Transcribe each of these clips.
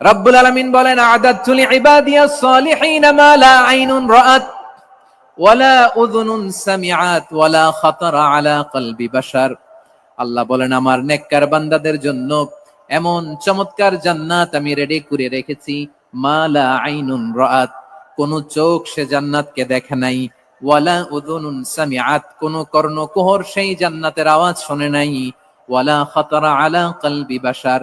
রব্বুল বলেন, আদাতু লিইবাদিয়াস সালিহিন মা লা আইনুন ওয়ালা সামিআত ওয়ালা আলা কলবি বাশার। আল্লাহ বলেন, আমার নেককার বান্দাদের জন্য এমন চমৎকার জান্নাত আমি রেডি করে রেখেছি, মা লা আইনুন রাআত। কোন চোখ সে জান্নাতকে দেখে নাই, ওয়ালা উযুনুন সামিআত। কোন কর্ণকুহর সেই জান্নাতের আওয়াজ শুনে নাই, ওয়ালা খাতারা আলা কলবি বাশার।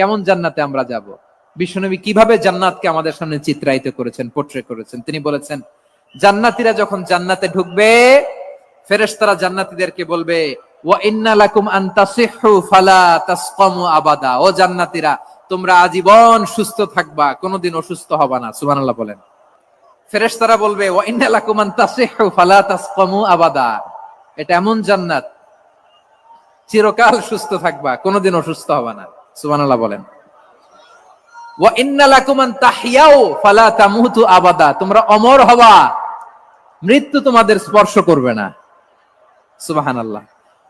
কেমন জান্নাতে আমরা যাব? বিশ্বনবী কীভাবে জান্নাতকে আমাদের সামনে চিত্রায়িত করেছেন পোট্রে করেছেন? তিনি বলেছেন, জান্নাতীরা যখন জান্নাতে ঢুকবে, ফেরেশতারা জান্নাতীদেরকে বলবে ফালা আবাদা। ও তোমরা আজীবন সুস্থ থাকবা, কোনোদিন অসুস্থ হবা না। সুবহানাল্লাহ বলেন। ফেরেশতারা বলবে, ওয়া ইন্না লাকুম ফালা আবাদা। এটা এমন জান্নাত, চিরকাল সুস্থ থাকবা, কোনোদিন অসুস্থ হবা না। বলেন। ওয়া ফালা আবাদা। তোমরা অমর মৃত্যু তোমাদের স্পর্শ করবে না।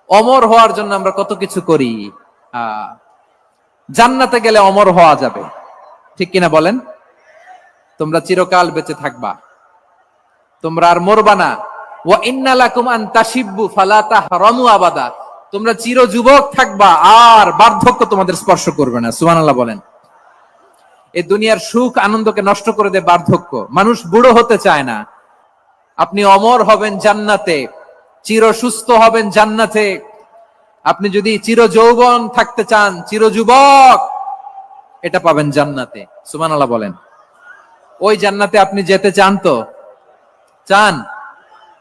অমর হওয়ার জন্য আমরা কত কিছু করি। জান্নাতে গেলে অমর হওয়া যাবে। ঠিক কিনা বলেন? তোমরা চিরকাল বেঁচে থাকবা। তোমরা আর মরবা না। ওয়া ইন্না লাকুম আন তাশিব্বু, ফালা আবাদা। তোমরা চির যুবক থাকবা, আর বার্ধক্য তোমাদের স্পর্শ করবে না। সুবহানাল্লাহ বলেন। এই দুনিয়ার সুখ আনন্দকে নষ্ট করে দেয় বার্ধক্য। মানুষ বুড়ো হতে চায় না। আপনি অমর হবেন জান্নাতে, চির সুস্থ হবেন জান্নাতে। আপনি যদি চির যৌবন থাকতে চান, চির যুবক, এটা পাবেন জান্নাতে। সুবহানাল্লাহ বলেন। ওই জান্নাতে আপনি যেতে চান তো? চান?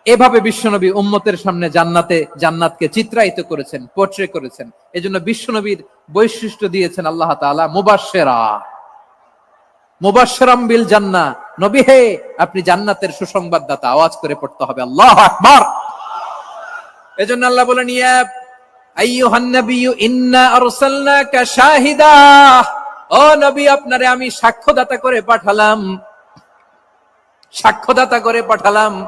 এভাবে বিশ্বনবী উম্মতের সামনে জান্নাতে, জান্নাতকে চিত্রায়িত করেছেন পোট্রে করেছেন। এজন্য বিশ্বনবীর বৈশিষ্ট্য দিয়েছেন আল্লাহ তাআলা, মুবাশশিরা। মুবাশশিরাম বিল জান্নাহ। নবী হে, আপনি জান্নাতের সুসংবাদদাতা, আওয়াজ করে পড়তে হবে। আল্লাহু আকবার। এজন্য আল্লাহ বলেন, ইয়া আইয়ুহান নাবিয়্যু, ইন্না আরসালনাকা শাহিদা। ও নবী, আপনারে আমি সাক্ষ্যদাতা করে পাঠালাম। সাক্ষ্যদাতা করে পাঠালাম।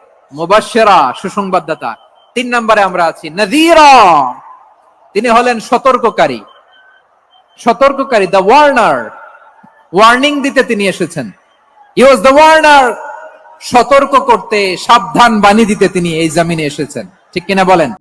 মুবাশশিরা, সুসংবাদদাতা। তিন নম্বরে আমরা আছি নাজিরা তিনি হলেন সতর্ককারী। সতর্ককারী দা ওয়ার্নার ওয়ার্নিং দিতে তিনি এসেছেন। ই ওয়াজ দ্য ওয়ার্নার সতর্ক করতে, সাবধান বাণী দিতে তিনি এই জামিনে এসেছেন। ঠিক কিনা বলেন?